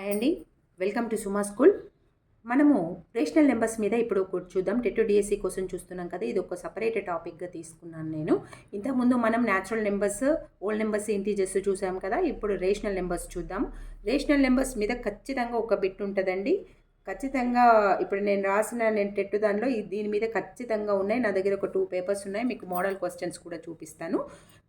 Hi అండి. Welcome to Suma school. మనము rational numbers మీద ఇప్పుడు చూద్దాం. టెట్ డిఎస్సి కోసం చూస్తున్నాం కదా ఇది ఒక సపరేట్ టాపిక్గా తీసుకున్నాను నేను. ఇంతకుముందు మనం natural numbers whole numbers integers చూసాం కదా ఇప్పుడు రేషనల్ నెంబర్స్ చూద్దాం. రేషనల్ నెంబర్స్ మీద ఖచ్చితంగా ఒక బిట్ ఉంటుందండి. ఖచ్చితంగా ఇప్పుడు నేను రాసిన నేను టెట్ దానిలో దీని మీద ఖచ్చితంగా ఉన్నాయి. నా దగ్గర ఒక టూ పేపర్స్ ఉన్నాయి. మీకు మోడల్ క్వశ్చన్స్ కూడా చూపిస్తాను.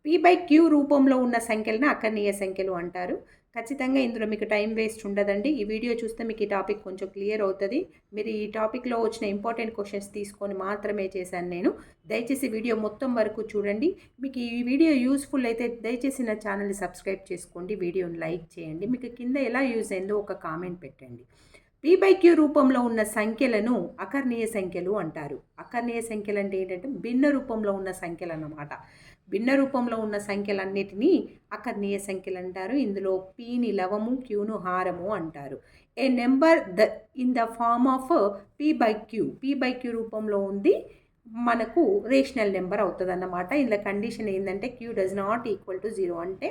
పీ బై క్యూ రూపంలో ఉన్న సంఖ్యలను అకర్ణీయ సంఖ్యలు అంటారు. ఖచ్చితంగా ఇందులో మీకు టైం వేస్ట్ ఉండదండి. ఈ వీడియో చూస్తే మీకు ఈ టాపిక్ కొంచెం క్లియర్ అవుతుంది. మీరు ఈ టాపిక్లో వచ్చిన ఇంపార్టెంట్ క్వశ్చన్స్ తీసుకొని మాత్రమే చేశాను నేను. దయచేసి వీడియో మొత్తం వరకు చూడండి. మీకు ఈ వీడియో యూస్ఫుల్ అయితే దయచేసి నా ఛానల్ని సబ్స్క్రైబ్ చేసుకోండి. వీడియోని లైక్ చేయండి. మీకు కింద ఎలా యూజ్ అయిందో ఒక కామెంట్ పెట్టండి. పీ బై క్యూ రూపంలో ఉన్న సంఖ్యలను అకర్ణీయ సంఖ్యలు అంటారు. అకర్ణీయ సంఖ్యలు అంటే ఏంటంటే భిన్న రూపంలో ఉన్న సంఖ్యలు అన్నమాట. భిన్న రూపంలో ఉన్న సంఖ్యలన్నిటినీ అకర్ణీయ సంఖ్యలు అంటారు. ఇందులో పీని లవము క్యూను హారము అంటారు. A number the in the form of p by q p by q రూపంలో ఉంది మనకు రేషనల్ నెంబర్ అవుతుంది అన్నమాట ఇందులో కండిషన్ ఏంటంటే q does not equal to zero అంటే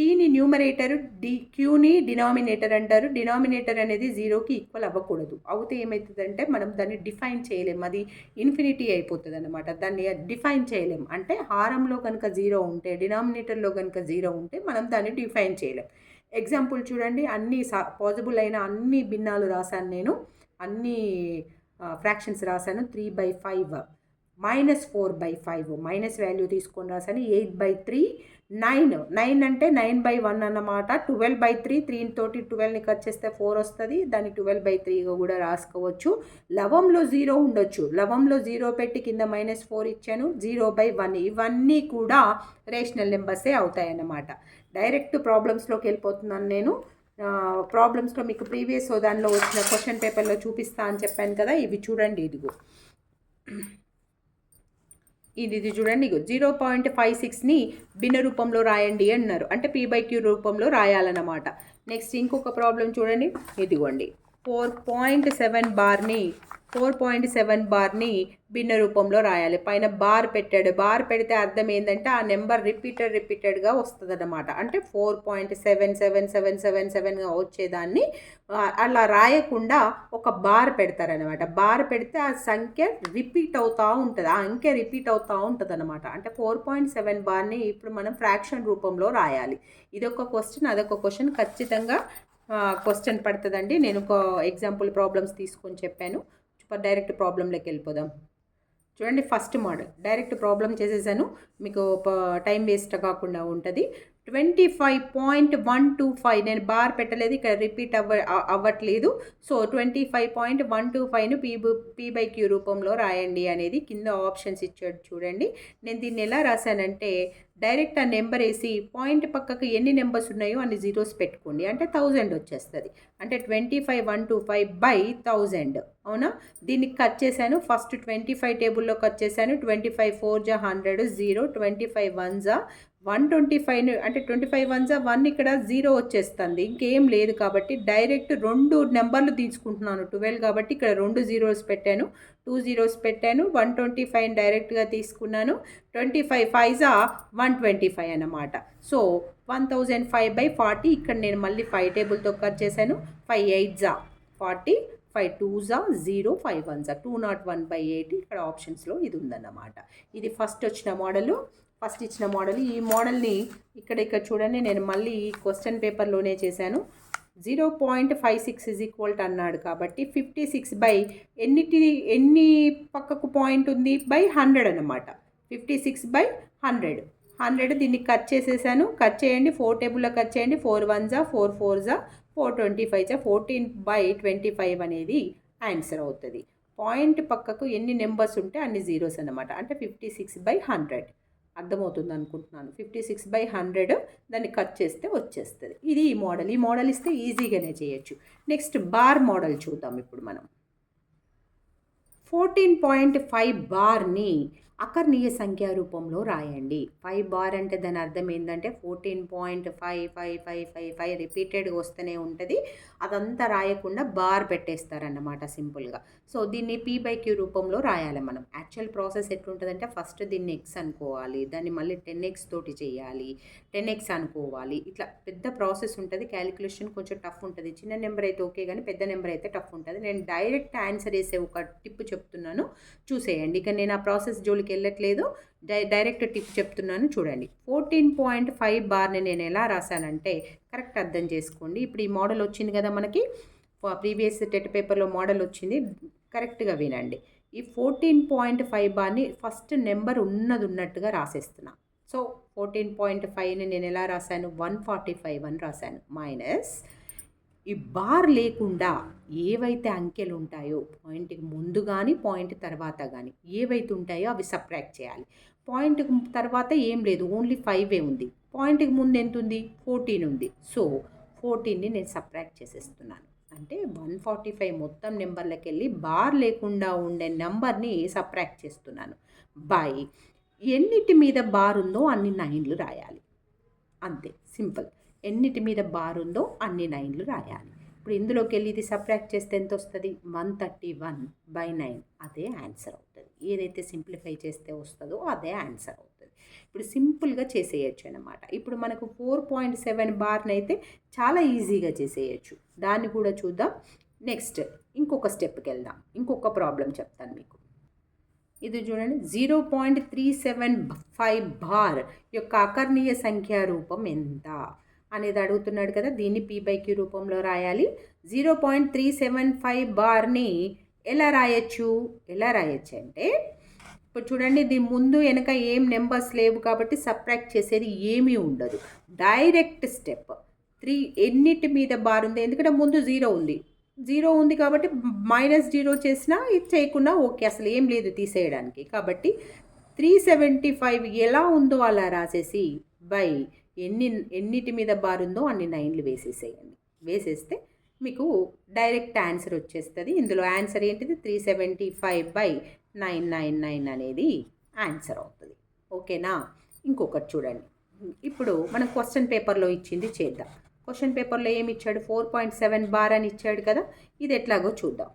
పీని న్యూమరేటర్ డి క్యూని డినామినేటర్ అంటారు. డినామినేటర్ అనేది జీరోకి ఈక్వల్ అవ్వకూడదు. అవుతే ఏమవుతుందంటే మనం దాన్ని డిఫైన్ చేయలేం అది ఇన్ఫినిటీ అయిపోతుంది అనమాట దాన్ని డిఫైన్ చేయలేం అంటే హారంలో కనుక జీరో ఉంటే డినామినేటర్లో కనుక జీరో ఉంటే మనం దాన్ని డిఫైన్ చేయలేం ఎగ్జాంపుల్ చూడండి. అన్ని సా పాజిబుల్ అయిన అన్ని భిన్నాలు రాశాను నేను. అన్ని ఫ్రాక్షన్స్ రాశాను. Three by five minus four by five minus value తీసుకొని రాశాను. Eight by three nine nine అంటే నైన్ బై వన్ అన్నమాట. ట్వెల్వ్ బై త్రీ త్రీ తోటి ట్వెల్వ్ని కట్ చేస్తే ఫోర్ వస్తుంది. దాన్ని ట్వెల్వ్ బై త్రీగా కూడా రాసుకోవచ్చు. లవంలో జీరో ఉండొచ్చు. లవంలో జీరో పెట్టి కింద మైనస్ ఫోర్ ఇచ్చాను. Zero by one. ఇవన్నీ కూడా రేషనల్ నెంబర్సే అవుతాయన్నమాట. డైరెక్ట్ ప్రాబ్లమ్స్లోకి వెళ్ళిపోతున్నాను నేను. ప్రాబ్లమ్స్లో మీకు ప్రీవియస్ దానిలో వచ్చిన క్వశ్చన్ పేపర్లో చూపిస్తా అని చెప్పాను కదా. ఇవి చూడండి ఇదిగో. ఇది ఇది చూడండి ఇగో జీరో పాయింట్ ఫైవ్ సిక్స్ని భిన్న రూపంలో రాయండి అన్నారు. అంటే పీ బై క్యూ రూపంలో రాయాలన్నమాట. నెక్స్ట్ ఇంకొక ప్రాబ్లం చూడండి ఇదిగోండి. ఫోర్ పాయింట్ సెవెన్ బార్ని ఫోర్ పాయింట్ సెవెన్ బార్ని భిన్న రూపంలో రాయాలి. పైన బార్ పెట్టాడు. బార్ పెడితే అర్థం ఏంటంటే ఆ నెంబర్ రిపీటెడ్ రిపీటెడ్గా వస్తుంది అనమాట అంటే four point seven seven seven seven సెవెన్గా వచ్చేదాన్ని. అలా రాయకుండా ఒక బార్ పెడతారనమాట బార్ పెడితే ఆ సంఖ్య రిపీట్ అవుతూ ఉంటుంది. ఆ అంకె రిపీట్ అవుతూ ఉంటుంది అనమాట అంటే ఫోర్ పాయింట్ సెవెన్ బార్ని ఇప్పుడు మనం ఫ్రాక్షన్ రూపంలో రాయాలి. ఇదొక క్వశ్చన్ అదొక క్వశ్చన్. ఖచ్చితంగా క్వశ్చన్ పడుతుందండి. నేను ఒక ఎగ్జాంపుల్ ప్రాబ్లమ్స్ తీసుకొని చెప్పాను. డైరెక్ట్ ప్రాబ్లంలోకి వెళ్ళిపోదాం. చూడండి ఫస్ట్ మోడల్. డైరెక్ట్ ప్రాబ్లం చేసేసాను. మీకు టైం వేస్ట్ కాకుండా ఉంటుంది. Twenty five point one two five నేను బార్ పెట్టలేదు ఇక్కడ రిపీట్ అవ్వ అవ్వట్లేదు. So twenty five point one two ఫైవ్ను p p by q రూపంలో రాయండి అనేది కింద ఆప్షన్స్ ఇచ్చాడు చూడండి. నేను దీన్ని ఎలా రాశానంటే డైరెక్ట్ ఆ నెంబర్ వేసి పాయింట్ పక్కకు ఎన్ని నెంబర్స్ ఉన్నాయో అన్ని జీరోస్ పెట్టుకోండి. అంటే థౌజండ్ వచ్చేస్తుంది. అంటే twenty five one two five by thousand అవునా? దీనికి కట్ చేశాను. ఫస్ట్ ట్వంటీ ఫైవ్ టేబుల్లో కట్ చేశాను. ట్వంటీ ఫైవ్ ఫోర్ జా hundred zero twenty five one జా వన్ ట్వంటీ ఫైవ్ అంటే ట్వంటీ ఫైవ్ వన్స్ వన్ ఇక్కడ జీరో వచ్చేస్తుంది. ఇంకేం లేదు కాబట్టి డైరెక్ట్ రెండు నెంబర్లు తీసుకుంటున్నాను ట్వెల్వ్ కాబట్టి ఇక్కడ రెండు జీరోస్ పెట్టాను. టూ జీరోస్ పెట్టాను. వన్ ట్వంటీ ఫైవ్ డైరెక్ట్గా తీసుకున్నాను. ట్వంటీ ఫైవ్ ఫైవ్ జా వన్ ట్వంటీ ఫైవ్ అన్నమాట. So one thousand five by forty ఇక్కడ నేను మళ్ళీ ఫైవ్ టేబుల్తో కట్ చేశాను. ఫైవ్ ఎయిట్ జా ఫార్టీ ఫైవ్ టూ జా జీరో ఫైవ్ వన్ జా. Two not one by eight ఇక్కడ ఆప్షన్స్లో ఇది ఉందన్నమాట. ఇది ఫస్ట్ వచ్చిన మోడలు. ఫస్ట్ ఇచ్చిన మోడల్. ఈ మోడల్ని ఇక్కడ ఇక్కడ చూడండి నేను మళ్ళీ ఈ క్వశ్చన్ పేపర్లోనే చేశాను. Zero point five six is equal to అన్నాడు కాబట్టి ఫిఫ్టీ సిక్స్ బై ఎన్నిటి ఎన్ని పక్కకు పాయింట్ ఉంది? బై హండ్రెడ్ అనమాట fifty six by hundred. Hundred దీన్ని కట్ చేసేసాను. కట్ చేయండి. ఫోర్ టేబుల్లో కట్ చేయండి. ఫోర్ వన్ జా ఫోర్ ఫోర్ జా ఫోర్ ట్వంటీ ఫైవ్ జా ఫోర్టీన్ బై ట్వంటీ ఫైవ్ అనేది ఆన్సర్ అవుతుంది. పాయింట్ పక్కకు ఎన్ని నెంబర్స్ ఉంటే అన్ని జీరోస్ అనమాట అంటే ఫిఫ్టీ సిక్స్ బై హండ్రెడ్. అర్థమవుతుంది అనుకుంటున్నాను ఫిఫ్టీ సిక్స్ బై హండ్రెడ్ దాన్ని కట్ చేస్తే వచ్చేస్తుంది. ఇది ఈ మోడల్ ఈ మోడల్ ఇస్తే ఈజీగానే చేయొచ్చు. నెక్స్ట్ బార్ మోడల్ చూద్దాం ఇప్పుడు మనం. ఫోర్టీన్ పాయింట్ ఫైవ్ బార్ని అకర్ణీయ సంఖ్యా రూపంలో రాయండి. ఫైవ్ బార్ అంటే దాని అర్థం ఏంటంటే fourteen point five five five five five రిపీటెడ్గా వస్తూనే ఉంటుంది. అదంతా రాయకుండా బార్ పెట్టేస్తారన్నమాట సింపుల్గా. సో దీన్ని పీ బై క్యూ రూపంలో రాయాలి మనం. యాక్చువల్ ప్రాసెస్ ఎట్లుంటుందంటే ఫస్ట్ దీన్ని ఎక్స్ అనుకోవాలి. దాన్ని మళ్ళీ టెన్ ఎక్స్ తోటి చేయాలి. టెన్ ఎక్స్ అనుకోవాలి. ఇట్లా పెద్ద ప్రాసెస్ ఉంటుంది. క్యాలిక్యులేషన్ కొంచెం టఫ్ ఉంటుంది. చిన్న నెంబర్ అయితే ఓకే కానీ పెద్ద నెంబర్ అయితే టఫ్ ఉంటుంది. నేను డైరెక్ట్ ఆన్సర్ వేసే ఒక టిప్ చెప్తున్నాను. చూసేయండి. ఇక నేను ఆ ప్రాసెస్ జోలికి వెళ్ళట్లేదు డై డైరెక్ట్ టిప్ చెప్తున్నాను చూడండి. ఫోర్టీన్ పాయింట్ ఫైవ్ బార్ని నేను ఎలా రాశానంటే కరెక్ట్ అర్థం చేసుకోండి. ఇప్పుడు ఈ మోడల్ వచ్చింది కదా మనకి. ప్రీవియస్ టెట్ పేపర్లో మోడల్ వచ్చింది. కరెక్ట్గా వినండి. ఈ ఫోర్టీన్ పాయింట్ ఫైవ్ బార్ని ఫస్ట్ నెంబర్ ఉన్నది ఉన్నట్టుగా రాసేస్తున్నా. సో ఫోర్టీన్ పాయింట్ ఫైవ్ని నేను ఎలా రాశాను? వన్ ఫార్టీ ఫైవ్ అని రాశాను. మైనస్ ఈ బార్ లేకుండా ఏవైతే అంకెలు ఉంటాయో పాయింట్కి ముందు కానీ పాయింట్ తర్వాత కానీ ఏవైతే ఉంటాయో అవి సబ్ట్రాక్ట్ చేయాలి. పాయింట్ తర్వాత ఏం లేదు ఓన్లీ ఫైవే ఉంది. పాయింట్కి ముందు ఎంత ఉంది ఫోర్టీన్ ఉంది. సో ఫోర్టీన్ని నేను సబ్ట్రాక్ట్ చేసేస్తున్నాను. అంటే వన్ ఫార్టీ ఫైవ్ మొత్తం నెంబర్లకి వెళ్ళి బార్ లేకుండా ఉండే నెంబర్ని సబ్ట్రాక్ట్ చేస్తున్నాను. బై ఎన్నిటి మీద బార్ ఉందో అన్ని నైన్లు రాయాలి. అంతే. సింపుల్. ఎన్నిటి మీద బార్ ఉందో అన్ని నైన్లు రాయాలి. ఇప్పుడు ఇందులోకి వెళ్ళి ఇది సబ్ట్రాక్ట్ చేస్తే ఎంత వస్తుంది one thirty one by nine. అదే ఆన్సర్ అవుతుంది. ఏదైతే సింప్లిఫై చేస్తే వస్తుందో అదే ఆన్సర్ అవుతుంది. ఇప్పుడు సింపుల్గా చేసేయచ్చు అనమాట ఇప్పుడు మనకు ఫోర్ పాయింట్ సెవెన్ బార్ని అయితే చాలా ఈజీగా చేసేయచ్చు. దాన్ని కూడా చూద్దాం. నెక్స్ట్ ఇంకొక స్టెప్కి వెళ్దాం. ఇంకొక ప్రాబ్లం చెప్తాను మీకు. ఇది చూడండి. Zero point three seven five bar యొక్క అకర్ణీయ సంఖ్యా రూపం ఎంత? అనేది అడుగుతున్నాడు కదా దీన్ని పీ బై క్యూ రూపంలో రాయాలి. Zero point three seven five బార్ని ఎలా రాయొచ్చు? ఎలా రాయొచ్చు అంటే ఇప్పుడు చూడండి దీని ముందు వెనక ఏం నెంబర్స్ లేవు కాబట్టి సబ్ట్రాక్ట్ చేసేది ఏమీ ఉండదు. డైరెక్ట్ స్టెప్ త్రీ ఎన్నిటి మీద బార్ ఉంది? ఎందుకంటే ముందు జీరో ఉంది. జీరో ఉంది కాబట్టి మైనస్ జీరో చేసినా ఇది చేయకుండా ఓకే అసలు ఏం లేదు తీసేయడానికి. కాబట్టి త్రీ సెవెంటీ ఫైవ్ ఎలా ఉందో అలా రాసేసి బై ఎన్ని ఎన్నిటి మీద బార్ ఉందో అన్ని నైన్లు వేసేసేయండి. వేసేస్తే మీకు డైరెక్ట్ ఆన్సర్ వచ్చేస్తుంది. ఇందులో ఆన్సర్ ఏంటిది? Three seventy five by nine nine nine అనేది ఆన్సర్ అవుతుంది. ఓకేనా? ఇంకొకటి చూడండి. ఇప్పుడు మనం క్వశ్చన్ పేపర్లో ఇచ్చింది చేద్దాం. క్వశ్చన్ పేపర్లో ఏమి ఇచ్చాడు? ఫోర్ పాయింట్ సెవెన్ బార్ అని ఇచ్చాడు కదా? ఇది ఎట్లాగో చూద్దాం.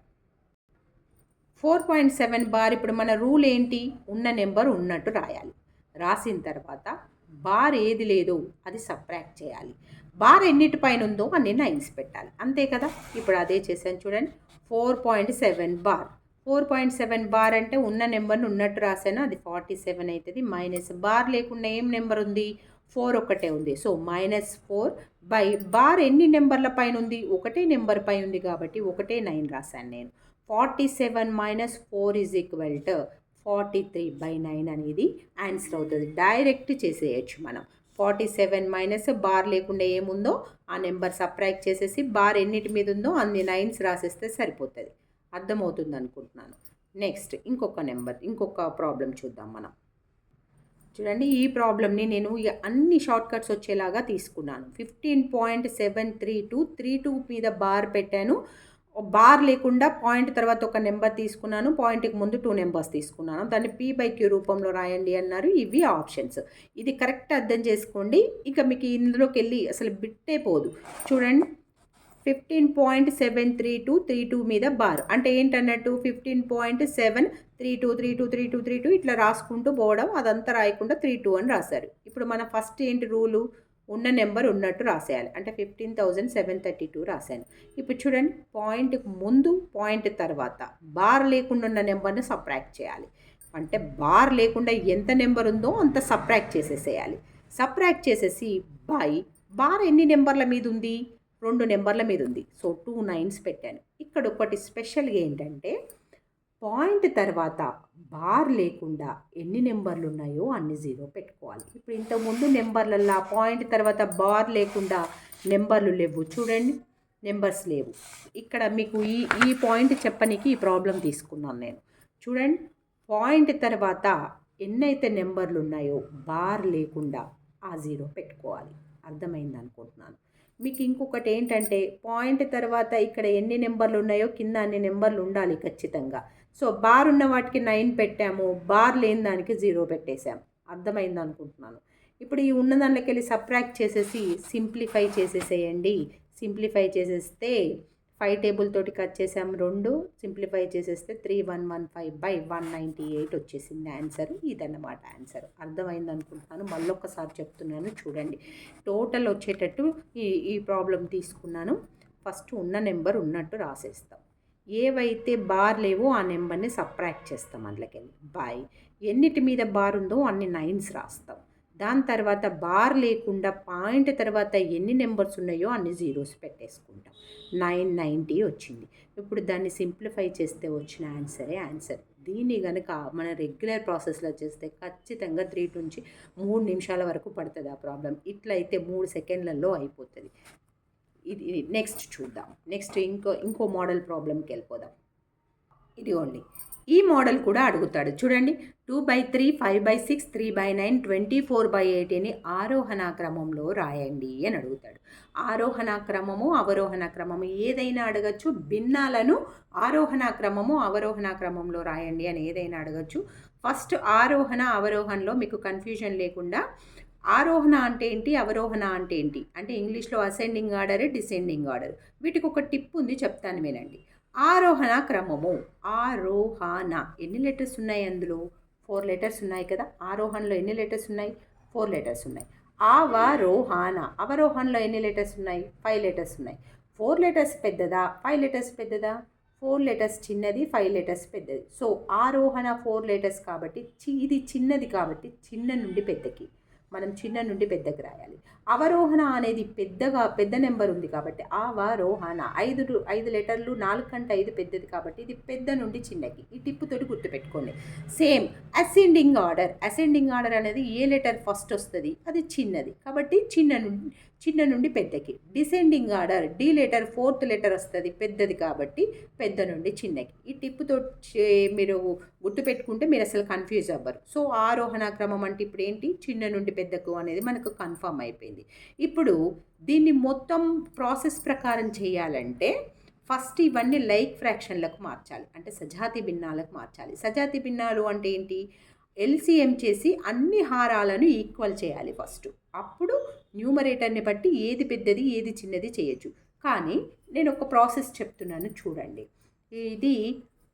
ఫోర్ పాయింట్ సెవెన్ బార్ ఇప్పుడు మన రూల్ ఏంటి? ఉన్న నెంబర్ ఉన్నట్టు రాయాలి. రాసిన తర్వాత బార్ ఏది లేదో అది సబ్ట్రాక్ట్ చేయాలి. బార్ ఎన్నిటి పైన ఉందో అన్ని నైన్స్ పెట్టాలి. అంతే కదా? ఇప్పుడు అదే చేశాను చూడండి. Four point seven bar. Four point seven bar అంటే ఉన్న నెంబర్ని ఉన్నట్టు రాశాను. అది ఫార్టీ సెవెన్ అవుతుంది మైనస్ బార్ లేకుండా ఏం నెంబర్ ఉంది? ఫోర్ ఒకటే ఉంది. So minus four by bar ఎన్ని నెంబర్ల పైన ఉంది? ఒకటే నెంబర్ పై ఉంది కాబట్టి ఒకటే నైన్ రాశాను నేను. Forty seven minus four is equal to forty three by nine అనేది ఆన్సర్ అవుతుంది. డైరెక్ట్ చేసేయచ్చు మనం. ఫార్టీ సెవెన్ మైనస్ బార్ లేకుండా ఏముందో ఆ నెంబర్ సబ్ట్రాక్ట్ చేసేసి బార్ ఎన్నిటి మీద ఉందో అన్ని నైన్స్ రాసేస్తే సరిపోతుంది. అర్థమవుతుంది అనుకుంటున్నాను. నెక్స్ట్ ఇంకొక నెంబర్ ఇంకొక ప్రాబ్లం చూద్దాం మనం. చూడండి ఈ ప్రాబ్లమ్ని నేను అన్ని షార్ట్ కట్స్ వచ్చేలాగా తీసుకున్నాను. Fifteen point seven three two three two మీద బార్ పెట్టాను. బార్ లేకుండా పాయింట్ తర్వాత ఒక నెంబర్ తీసుకున్నాను. పాయింట్కి ముందు టూ నెంబర్స్ తీసుకున్నాను. దాన్ని పీ బై క్యూ రూపంలో రాయండి అన్నారు. ఇవి ఆప్షన్స్. ఇది కరెక్ట్ అర్థం చేసుకోండి. ఇక మీకు ఇందులోకి వెళ్ళి అసలు బిట్టే పోదు. చూడండి. Fifteen point seven three two three two మీద బార్. అంటే ఏంటన్నట్టు? Fifteen point seven three two three two three two three two ఇట్లా రాసుకుంటూ పోవడం అదంతా రాయకుండా త్రీ టూ అని రాశారు. ఇప్పుడు మన ఫస్ట్ ఏంటి రూలు ఉన్న నెంబర్ ఉన్నట్టు రాసేయాలి. అంటే fifteen thousand seven thirty two రాశాను. ఇప్పుడు చూడండి పాయింట్కి ముందు పాయింట్ తర్వాత బార్ లేకుండా ఉన్న నెంబర్ని సబ్ట్రాక్ట్ చేయాలి. అంటే బార్ లేకుండా ఎంత నెంబర్ ఉందో అంత సబ్ట్రాక్ట్ చేసేసేయాలి. సబ్ట్రాక్ట్ చేసేసి బై బార్ ఎన్ని నెంబర్ల మీద ఉంది? రెండు నెంబర్ల మీద ఉంది. సో టూ నైన్స్ పెట్టాను. ఇక్కడ ఒకటి స్పెషల్గా ఏంటంటే పాయింట్ తర్వాత బార్ లేకుండా ఎన్ని నెంబర్లు ఉన్నాయో అన్ని జీరో పెట్టుకోవాలి. ఇప్పుడు ఇంతకుముందు నెంబర్లల్లో పాయింట్ తర్వాత బార్ లేకుండా నెంబర్లు లేవు. చూడండి నెంబర్స్ లేవు. ఇక్కడ మీకు ఈ ఈ పాయింట్ చెప్పనీకి ఈ ప్రాబ్లం తీసుకున్నాను నేను. చూడండి పాయింట్ తర్వాత ఎన్నైతే నెంబర్లు ఉన్నాయో బార్ లేకుండా ఆ జీరో పెట్టుకోవాలి. అర్థమైంది అనుకుంటున్నాను. మీకు ఇంకొకటి ఏంటంటే పాయింట్ తర్వాత ఇక్కడ ఎన్ని నెంబర్లు ఉన్నాయో కింద అన్ని నెంబర్లు ఉండాలి ఖచ్చితంగా. సో బార్ ఉన్న వాటికి నైన్ పెట్టాము. బార్ లేని దానికి జీరో పెట్టేశాము అర్థమైంది అనుకుంటున్నాను. ఇప్పుడు ఈ ఉన్న దాంట్లోకి వెళ్ళి సబ్ట్రాక్ట్ చేసేసి సింప్లిఫై చేసేసేయండి. సింప్లిఫై చేసేస్తే ఫైవ్ టేబుల్ తోటి కట్ చేసాం రెండు. సింప్లిఫై చేసేస్తే three one one five by one ninety eight వచ్చేసింది ఆన్సర్. ఇదన్నమాట ఆన్సర్. అర్థమైంది అనుకుంటున్నాను. మళ్ళొక్కసారి చెప్తున్నాను. చూడండి. టోటల్ వచ్చేటట్టు ఈ ఈ ప్రాబ్లం తీసుకున్నాను. ఫస్ట్ ఉన్న నెంబర్ ఉన్నట్టు రాసేస్తాం. ఏవైతే బార్ లేవో ఆ నెంబర్ని సబ్ట్రాక్ట్ చేస్తాం అందులోకెళ్ళి. బై. ఎన్నిటి మీద బార్ ఉందో అన్ని నైన్స్ రాస్తాం. దాని తర్వాత బార్ లేకుండా పాయింట్ తర్వాత ఎన్ని నెంబర్స్ ఉన్నాయో అన్ని జీరోస్ పెట్టేసుకుంటాం. నైన్ నైంటీ వచ్చింది. ఇప్పుడు దాన్ని సింప్లిఫై చేస్తే వచ్చిన ఆన్సరే ఆన్సర్. దీన్ని కనుక మన రెగ్యులర్ ప్రాసెస్లో చేస్తే ఖచ్చితంగా త్రీ నుంచి మూడు నిమిషాల వరకు పడుతుంది ఆ ప్రాబ్లం ఇట్లయితే మూడు సెకండ్లలో అయిపోతుంది. ఇది నెక్స్ట్ చూద్దాం. నెక్స్ట్ ఇంకో ఇంకో మోడల్ ప్రాబ్లంకి వెళ్ళిపోదాం. ఇదిగోండి. ఈ మోడల్ కూడా అడుగుతాడు. చూడండి. Two by three five by six three by nine twenty four by ఎయిటీని ఆరోహణ క్రమంలో రాయండి అని అడుగుతాడు. ఆరోహణ క్రమము అవరోహణ క్రమము ఏదైనా అడగచ్చు. భిన్నాలను ఆరోహణ క్రమము అవరోహణ క్రమంలో రాయండి అని ఏదైనా అడగచ్చు. ఫస్ట్ ఆరోహణ అవరోహణలో మీకు కన్ఫ్యూజన్ లేకుండా ఆరోహణ అంటే ఏంటి? అవరోహణ అంటే ఏంటి? అంటే ఇంగ్లీష్లో అసెండింగ్ ఆర్డర్ డిసెండింగ్ ఆర్డర్ వీటికి ఒక టిప్ ఉంది చెప్తాను వినండి. ఆరోహణ క్రమము. ఆరోహణ. ఎన్ని లెటర్స్ ఉన్నాయి అందులో? ఫోర్ లెటర్స్ ఉన్నాయి కదా? ఆరోహణలో ఎన్ని లెటర్స్ ఉన్నాయి? ఫోర్ లెటర్స్ ఉన్నాయి. అవరోహణ. అవరోహణలో ఎన్ని లెటర్స్ ఉన్నాయి? ఫైవ్ లెటర్స్ ఉన్నాయి. ఫోర్ లెటర్స్ పెద్దదా? ఫైవ్ లెటర్స్ పెద్దదా? ఫోర్ లెటర్స్ చిన్నది ఫైవ్ లెటర్స్ పెద్దది. సో ఆరోహణ ఫోర్ లెటర్స్ కాబట్టి ఇది చిన్నది కాబట్టి చిన్న నుండి పెద్దకి. మనం చిన్న నుండి పెద్దకి రాయాలి. అవరోహణ అనేది పెద్దగా పెద్ద నెంబర్ ఉంది కాబట్టి అవరోహణ. ఐదు ఐదు లెటర్లు నాలుగు కంటే ఐదు పెద్దది కాబట్టి ఇది పెద్ద నుండి చిన్నకి. ఈ టిప్పుతోటి గుర్తుపెట్టుకోండి. Same ascending order. Ascending order అనేది ఏ లెటర్ ఫస్ట్ వస్తుంది? అది చిన్నది. కాబట్టి చిన్న నుండి చిన్న నుండి పెద్దకి. Descending order D letter fourth letter వస్తుంది పెద్దది కాబట్టి పెద్ద నుండి చిన్నకి. ఈ టిప్పుతో చే- మీరు గుర్తుపెట్టుకుంటే మీరు అసలు కన్ఫ్యూజ్ అవ్వరు. సో ఆరోహణ క్రమం అంటే ఇప్పుడు ఏంటి? చిన్న నుండి పెద్దకు అనేది మనకు కన్ఫర్మ్ అయిపోయింది. ఇప్పుడు దీన్ని మొత్తం ప్రాసెస్ ప్రకారం చేయాలంటే ఫస్ట్ ఇవన్నీ లైక్ ఫ్రాక్షన్లకు మార్చాలి. అంటే సజాతి భిన్నాలకు మార్చాలి. సజాతి భిన్నాలు అంటే ఏంటి? ఎల్సిఎం చేసి అన్ని హారాలను ఈక్వల్ చేయాలి ఫస్ట్ అప్పుడు న్యూమరేటర్ని బట్టి ఏది పెద్దది ఏది చిన్నది చేయొచ్చు. కానీ నేను ఒక ప్రాసెస్ చెప్తున్నాను చూడండి. ఇది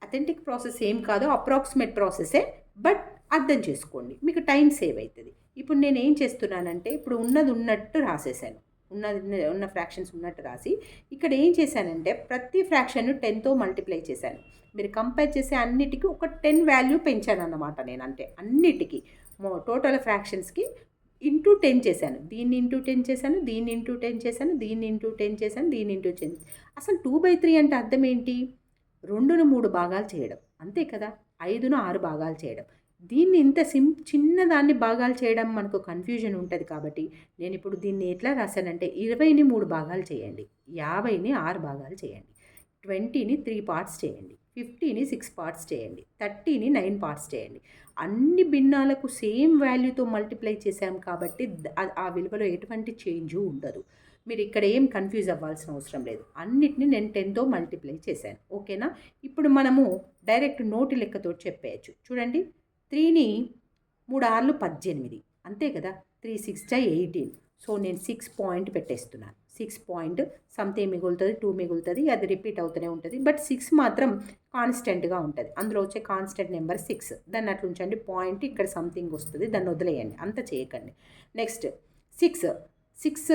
అథెంటిక్ ప్రాసెస్ ఏం కాదు అప్రాక్సిమేట్ ప్రాసెసే బట్ అర్థం చేసుకోండి. మీకు టైం సేవ్ అవుతుంది ఇప్పుడు నేను ఏం చేస్తున్నానంటే ఇప్పుడు ఉన్నది ఉన్నట్టు రాసేసాను. ఉన్నది ఉన్న ఫ్రాక్షన్స్ ఉన్నట్టు రాసి ఇక్కడ ఏం చేశానంటే ప్రతి ఫ్రాక్షన్ టెన్తో మల్టిప్లై చేశాను. మీరు కంపేర్ చేసే అన్నిటికీ ఒక టెన్ వాల్యూ పెంచాను అన్నమాట నేను అంటే అన్నిటికీ టోటల్ ఫ్రాక్షన్స్కి ఇంటూ టెన్ చేశాను. దీన్ని ఇంటూ టెన్ చేశాను దీన్ని ఇంటూ టెన్ చేశాను దీన్ని ఇంటూ టెన్ చేశాను దీన్ని ఇంటూ టెన్ అసలు టూ బై త్రీ అంటే అర్థం ఏంటి? రెండును మూడు భాగాలు చేయడం. అంతే కదా? ఐదును ఆరు భాగాలు చేయడం. దీన్ని ఇంత సిం చిన్నదాన్ని భాగాలు చేయడం మనకు కన్ఫ్యూజన్ ఉంటుంది కాబట్టి నేను ఇప్పుడు దీన్ని ఎట్లా రాశానంటే ఇరవైని మూడు భాగాలు చేయండి. యాభైని ఆరు భాగాలు చేయండి. ట్వంటీని త్రీ పార్ట్స్ చేయండి. ఫిఫ్టీని సిక్స్ పార్ట్స్ చేయండి థర్టీని నైన్ పార్ట్స్ చేయండి. అన్ని భిన్నాలకు సేమ్ వాల్యూతో మల్టిప్లై చేశాం కాబట్టి ఆ- విలువలో ఎటువంటి చేంజ్ ఉండదు. మీరు ఇక్కడ ఏం కన్ఫ్యూజ్ అవ్వాల్సిన అవసరం లేదు. అన్నిటిని నేను టెన్తో మల్టిప్లై చేశాను. ఓకేనా? ఇప్పుడు మనము డైరెక్ట్ నోటి లెక్కతో చెప్పేయచ్చు. చూడండి త్రీని మూడు ఆర్లు పద్దెనిమిది. అంతే కదా? Three six eighteen. సో నేను సిక్స్ పాయింట్ పెట్టేస్తున్నాను. సిక్స్ పాయింట్ సంథింగ్ మిగులుతుంది టూ మిగులుతుంది అది రిపీట్ అవుతూనే ఉంటుంది. బట్ సిక్స్ మాత్రం కాన్స్టెంట్గా ఉంటుంది. అందులో వచ్చే కాన్స్టెంట్ నెంబర్ సిక్స్ దాన్ని అట్లా ఉంచండి. పాయింట్ ఇక్కడ సంథింగ్ వస్తుంది. దాన్ని వదిలేయండి. అంత చేయకండి. నెక్స్ట్ సిక్స్ సిక్స్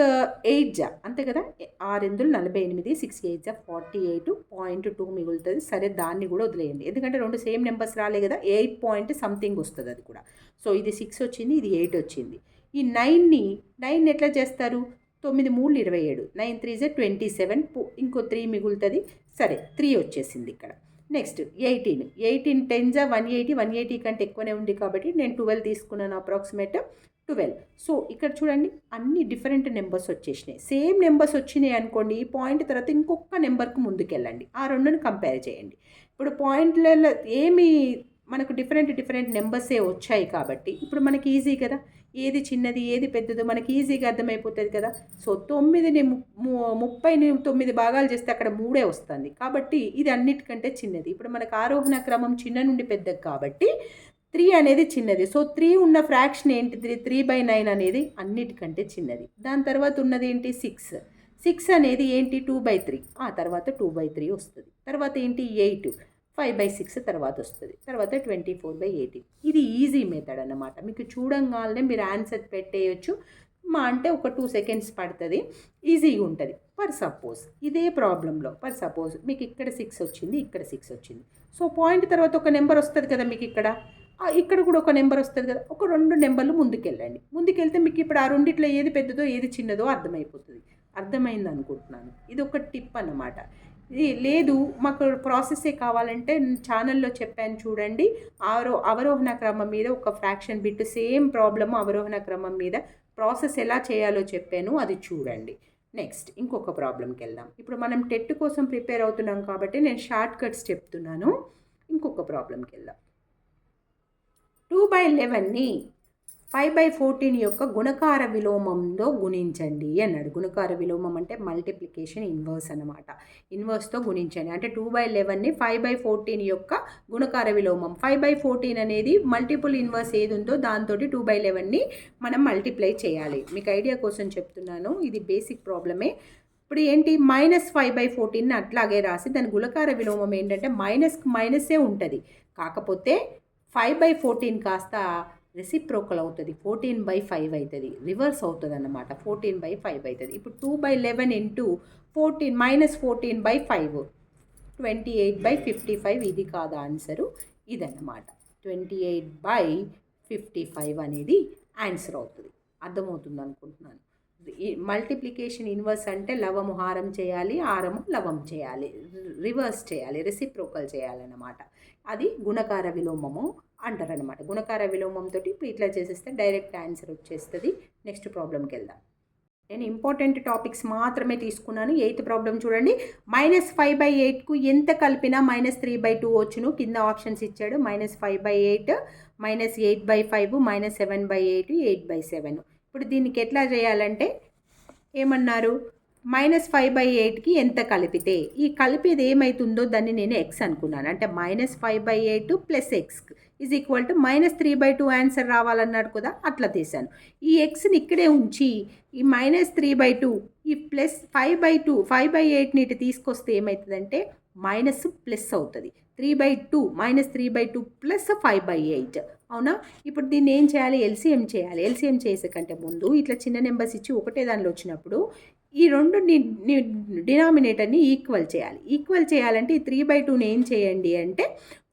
ఎయిట్ జా. అంతే కదా? ఆరెందులు నలభై ఎనిమిది సిక్స్ ఎయిట్ జా. ఫార్టీ ఎయిట్ పాయింట్ టూ మిగులుతుంది. సరే దాన్ని కూడా వదిలేయండి. ఎందుకంటే రెండు సేమ్ నెంబర్స్ రాలే కదా? ఎయిట్ పాయింట్ సంథింగ్ వస్తుంది అది కూడా. సో ఇది సిక్స్ వచ్చింది ఇది ఎయిట్ వచ్చింది. ఈ నైన్ని నైన్ ఎట్లా చేస్తారు? తొమ్మిది మూడు ఇరవై ఏడు. నైన్ త్రీ జా ట్వంటీ సెవెన్. ఇంకో త్రీ మిగులుతుంది. సరే త్రీ వచ్చేసింది ఇక్కడ. Next eighteen. ఎయిటీన్ టెన్ జా వన్ ఎయిటీ? వన్ ఎయిటీ కంటే ఎక్కువనే ఉంది కాబట్టి నేను ట్వెల్వ్ తీసుకున్నాను అప్రాక్సిమేట్ ట్వెల్వ్. సో ఇక్కడ చూడండి అన్ని డిఫరెంట్ నెంబర్స్ వచ్చేసినాయి. సేమ్ నెంబర్స్ వచ్చినాయి అనుకోండి ఈ పాయింట్ తర్వాత ఇంకొక నెంబర్కి ముందుకెళ్ళండి. ఆ రెండుని కంపేర్ చేయండి. ఇప్పుడు పాయింట్లలో ఏమి మనకు డిఫరెంట్ డిఫరెంట్ నెంబర్సే వచ్చాయి కాబట్టి ఇప్పుడు మనకి ఈజీ కదా? ఏది చిన్నది ఏది పెద్దదో? మనకి ఈజీగా అర్థమైపోతుంది కదా? సో తొమ్మిదిని ముప్పైని తొమ్మిది భాగాలు చేస్తే అక్కడ మూడే వస్తుంది. కాబట్టి ఇది అన్నిటికంటే చిన్నది. ఇప్పుడు మనకు ఆరోహణ క్రమం చిన్న నుండి పెద్దది కాబట్టి త్రీ అనేది చిన్నది. సో త్రీ ఉన్న ఫ్రాక్షన్ ఏంటిది? త్రీ బై నైన్ అనేది అన్నిటికంటే చిన్నది. దాని తర్వాత ఉన్నది ఏంటి? సిక్స్ సిక్స్ అనేది ఏంటి? టూ బై త్రీ ఆ తర్వాత టూ బై త్రీ వస్తుంది. తర్వాత ఏంటి? ఎయిట్ ఫైవ్ బై సిక్స్ తర్వాత వస్తుంది. తర్వాత ట్వంటీ ఫోర్ బై ఎయిటీ ఇది ఈజీ మెథడ్ అనమాట మీకు చూడంగానే మీరు ఆన్సర్ పెట్టేయచ్చు. మా అంటే ఒక టూ సెకండ్స్ పడుతుంది. ఈజీగా ఉంటుంది. ఫర్ సపోజ్ ఇదే ప్రాబ్లంలో ఫర్ సపోజ్ మీకు ఇక్కడ సిక్స్ వచ్చింది ఇక్కడ సిక్స్ వచ్చింది. సో పాయింట్ తర్వాత ఒక నెంబర్ వస్తుంది కదా మీకు ఇక్కడ? ఇక్కడ కూడా ఒక నెంబర్ వస్తుంది కదా? ఒక రెండు నెంబర్లు ముందుకెళ్ళండి. ముందుకెళ్తే మీకు ఇప్పుడు ఆ రెండిట్లో ఏది పెద్దదో ఏది చిన్నదో అర్థమైపోతుంది. అర్థమైంది అనుకుంటున్నాను ఇది ఒక టిప్ అన్నమాట. లేదు మాకు ప్రాసెసే కావాలంటే ఛానల్లో చెప్పాను చూడండి. ఆరో అవరోహణ క్రమం మీద ఒక ఫ్రాక్షన్ బిట్ సేమ్ ప్రాబ్లమ్ అవరోహణ క్రమం మీద ప్రాసెస్ ఎలా చేయాలో చెప్పాను అది చూడండి. నెక్స్ట్ ఇంకొక ప్రాబ్లంకి వెళ్దాం. ఇప్పుడు మనం టెట్ కోసం ప్రిపేర్ అవుతున్నాం కాబట్టి నేను షార్ట్ కట్స్ చెప్తున్నాను. ఇంకొక ప్రాబ్లంకి వెళ్దాం. టూ బై లెవెన్ని ఫైవ్ బై ఫోర్టీన్ యొక్క గుణకార విలోమంలో గుణించండి అన్నాడు. గుణకార విలోమం అంటే మల్టిప్లికేషన్ ఇన్వర్స్ అనమాట ఇన్వర్స్తో గుణించండి. అంటే టూ బై లెవెన్ని ఫైవ్ బై ఫోర్టీన్ యొక్క గుణకార విలోమం. ఫైవ్ బై ఫోర్టీన్ అనేది మల్టిపుల్ ఇన్వర్స్ ఏది ఉందో దాంతో టూ బై లెవెన్ని మనం మల్టిప్లై చేయాలి. మీకు ఐడియా కోసం చెప్తున్నాను. ఇది బేసిక్ ప్రాబ్లమే. ఇప్పుడు ఏంటి? మైనస్ ఫైవ్ బై ఫోర్టీన్ అట్లాగే రాసి దాని గుణకార విలోమం ఏంటంటే మైనస్ మైనసే ఉంటుంది. కాకపోతే ఫైవ్ బై ఫోర్టీన్ కాస్త రెసిప్రోకల్ అవుతుంది ఫోర్టీన్ బై ఫైవ్ అవుతుంది రివర్స్ అవుతుంది అన్నమాట ఫోర్టీన్ బై ఫైవ్ అవుతుంది ఇప్పుడు two by eleven into fourteen minus fourteen by five twenty eight by fifty five ఇది కాదు ఆన్సరు ఇదన్నమాట. Twenty eight by fifty five అనేది ఆన్సర్ అవుతుంది. అర్థమవుతుంది అనుకుంటున్నాను ఈ మల్టిప్లికేషన్ ఇన్వర్స్ అంటే లవము హారం చేయాలి హారము లవం చేయాలి. రివర్స్ చేయాలి రెసిప్రోకల్ చేయాలన్నమాట. అది గుణకార విలోమము. అంటారనమాట గుణకార విలోమంతో ఇప్పుడు ఇట్లా చేసేస్తే డైరెక్ట్ ఆన్సర్ వచ్చేస్తుంది. నెక్స్ట్ ప్రాబ్లంకి వెళ్దాం. నేను ఇంపార్టెంట్ టాపిక్స్ మాత్రమే తీసుకున్నాను. ఎయిత్ ప్రాబ్లం చూడండి. మైనస్ ఫైవ్ బై ఎయిట్కు ఎంత కలిపినా మైనస్ త్రీ బై టూ వచ్చును. కింద ఆప్షన్స్ ఇచ్చాడు. Minus five by eight minus eight by five minus seven by eight eight by seven. ఇప్పుడు దీనికి ఎట్లా చేయాలంటే ఏమన్నారు? మైనస్ ఫైవ్ బై ఎయిట్కి ఎంత కలిపితే ఈ కలిపేది ఏమవుతుందో దాన్ని నేను ఎక్స్ అనుకున్నాను. అంటే minus five by eight plus x is equal to minus three by two answer రావాలన్నాడు కదా అట్లా తీశాను. ఈ ఎక్స్ని ఇక్కడే ఉంచి ఈ మైనస్ త్రీ బై టూ ఈ plus five by two five by ఎయిట్ని ఇటు తీసుకొస్తే ఏమవుతుందంటే మైనస్ ప్లస్ అవుతుంది. Three by two minus three by two plus five by eight అవునా? ఇప్పుడు దీన్ని ఏం చేయాలి? ఎల్సిఎం చేయాలి. ఎల్సిఎం చేసే కంటే ముందు ఇట్లా చిన్న నెంబర్స్ ఇచ్చి ఒకటే దానిలో వచ్చినప్పుడు ఈ రెండు డినామినేటర్ని ఈక్వల్ చేయాలి. ఈక్వల్ చేయాలంటే ఈ త్రీ బై టూని ఏం చేయండి అంటే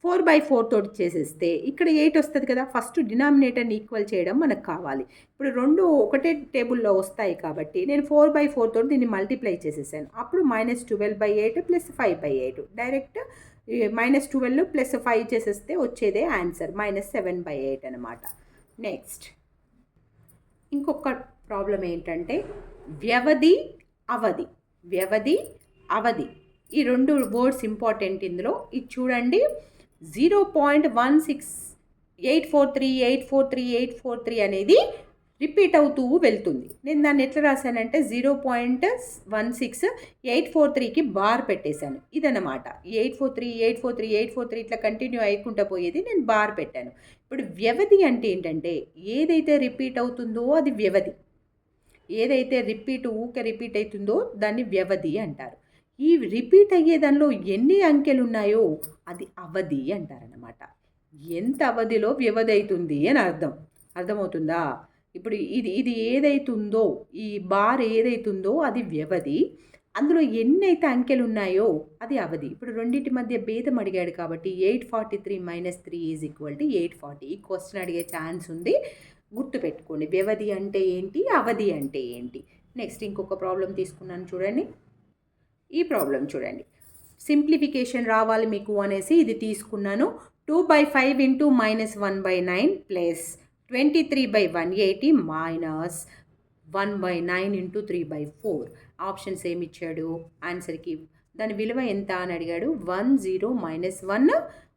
ఫోర్ బై ఫోర్ తోటి చేసేస్తే ఇక్కడ ఎయిట్ వస్తుంది కదా ఫస్ట్ డినామినేటర్ని ఈక్వల్ చేయడం మనకు కావాలి. ఇప్పుడు రెండు ఒకటే టేబుల్లో వస్తాయి కాబట్టి నేను ఫోర్ బై ఫోర్ తోటి దీన్ని మల్టిప్లై చేసేసాను. అప్పుడు minus twelve by eight plus five by eight. Direct minus twelve plus five చేసేస్తే వచ్చేదే answer minus seven by eight అనమాట నెక్స్ట్ ఇంకొక ప్రాబ్లం ఏంటంటే వ్యవధి అవధి. వ్యవధి అవధి. ఈ రెండు వర్డ్స్ ఇంపార్టెంట్ ఇందులో. ఇది చూడండి. Zero point one six eight four three eight four three eight four three అనేది రిపీట్ అవుతూ వెళ్తుంది. నేను దాన్ని ఎట్లా రాశానంటే zero point one six eight four త్రీకి బార్ పెట్టేశాను. ఇదన్నమాట. Eight four three eight four three eight four three ఇట్లా కంటిన్యూ అయ్యకుండా పోయేది నేను బార్ పెట్టాను. ఇప్పుడు వ్యవధి అంటే ఏంటంటే ఏదైతే రిపీట్ అవుతుందో అది వ్యవధి. ఏదైతే రిపీట్ ఊకే రిపీట్ అవుతుందో దాన్ని వ్యవధి అంటారు. ఈ రిపీట్ అయ్యే దానిలో ఎన్ని అంకెలు ఉన్నాయో అది అవధి అంటారనమాట ఎంత అవధిలో వ్యవధి అవుతుంది అని అర్థం. అర్థమవుతుందా? ఇప్పుడు ఇది ఇది ఏదైతుందో ఈ బార్ ఏదైతుందో అది వ్యవధి. అందులో ఎన్ని అయితే అంకెలు ఉన్నాయో అది అవధి. ఇప్పుడు రెండింటి మధ్య భేదం అడిగాడు కాబట్టి eight forty three minus three is equal to eight forty. ఈ క్వశ్చన్ అడిగే ఛాన్స్ ఉంది. గుర్తుపెట్టుకోండి వ్యవధి అంటే ఏంటి? అవధి అంటే ఏంటి? నెక్స్ట్ ఇంకొక ప్రాబ్లం తీసుకున్నాను చూడండి. ఈ ప్రాబ్లం చూడండి. సింప్లిఫికేషన్ రావాలి మీకు అనేసి ఇది తీసుకున్నాను. Two by five into minus one by nine plus twenty three by one eighty minus one by nine into three by four. Options ఏమి ఇచ్చాడు? ఆన్సర్కి దాని విలువ ఎంత అని అడిగాడు? One zero minus one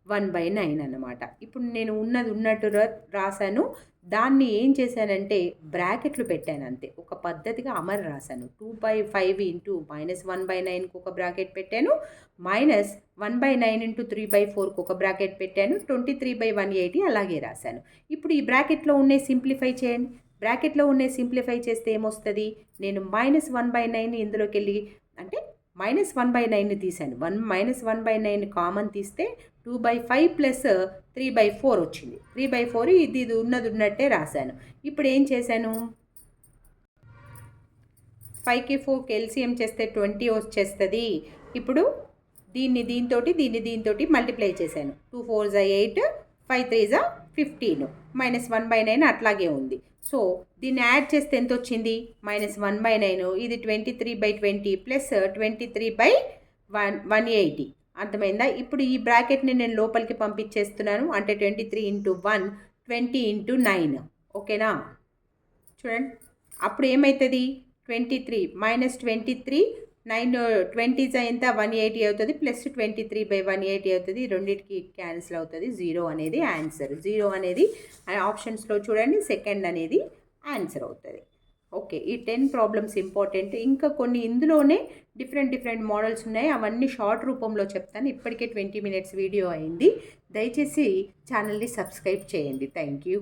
one by nine అన్నమాట. ఇప్పుడు నేను ఉన్నది ఉన్నట్టు రాశాను. దాన్ని ఏం చేశానంటే బ్రాకెట్లు పెట్టాను అంతే ఒక పద్ధతిగా అమర్ రాశాను. Two by five into minus one by నైన్కి ఒక బ్రాకెట్ పెట్టాను. Minus one by nine into three by ఫోర్కి ఒక బ్రాకెట్ పెట్టాను. Twenty three by one eighty అలాగే రాశాను. ఇప్పుడు ఈ బ్రాకెట్లో ఉండే సింప్లిఫై చేయండి. బ్రాకెట్లో ఉండే సింప్లిఫై చేస్తే ఏమొస్తుంది? నేను మైనస్ వన్ బై నైన్ ఇందులోకి వెళ్ళి అంటే మైనస్ వన్ బై నైన్ తీశాను. One minus one by nine common తీస్తే two by five plus three by four వచ్చింది. త్రీ బై ఫోర్ ఇది ఇది ఉన్నది ఉన్నట్టే రాశాను. ఇప్పుడు ఏం చేశాను? ఫైవ్కి ఫోర్కి ఎల్సిఎం చేస్తే ట్వంటీ వచ్చేస్తుంది. ఇప్పుడు దీన్ని దీంతో దీన్ని దీంతో మల్టిప్లై చేశాను. టూ ఫోర్ జా ఎయిట్ ఫైవ్ త్రీ జా fifteen minus one by nine అట్లాగే ఉంది. సో దీన్ని యాడ్ చేస్తే ఎంత వచ్చింది మైనస్ వన్ బై నైన్. ఇది twenty three by twenty plus twenty three by one one eighty. అర్థమైందా? ఇప్పుడు ఈ బ్రాకెట్ని నేను లోపలికి పంపించేస్తున్నాను. అంటే twenty three into one twenty into nine. ఓకేనా? చూడండి. అప్పుడు ఏమవుతుంది twenty three minus twenty three nine twenties ఎంత? వన్ ఎయిటీ అవుతుంది plus twenty three by one eighty అవుతుంది. రెండింటికి క్యాన్సిల్ అవుతుంది. జీరో అనేది ఆన్సర్. జీరో అనేది ఆప్షన్స్లో చూడండి. సెకండ్ అనేది ఆన్సర్ అవుతుంది. ఓకే ఈ టెన్ ప్రాబ్లమ్స్ ఇంపార్టెంట్ ఇంకా కొన్ని ఇందులోనే డిఫరెంట్ డిఫరెంట్ మోడల్స్ ఉన్నాయి. అవన్నీ షార్ట్ రూపంలో చెప్తాను. ఇప్పటికే ట్వంటీ మినిట్స్ వీడియో అయింది. దయచేసి ఛానల్ని సబ్స్క్రైబ్ చేయండి. Thank you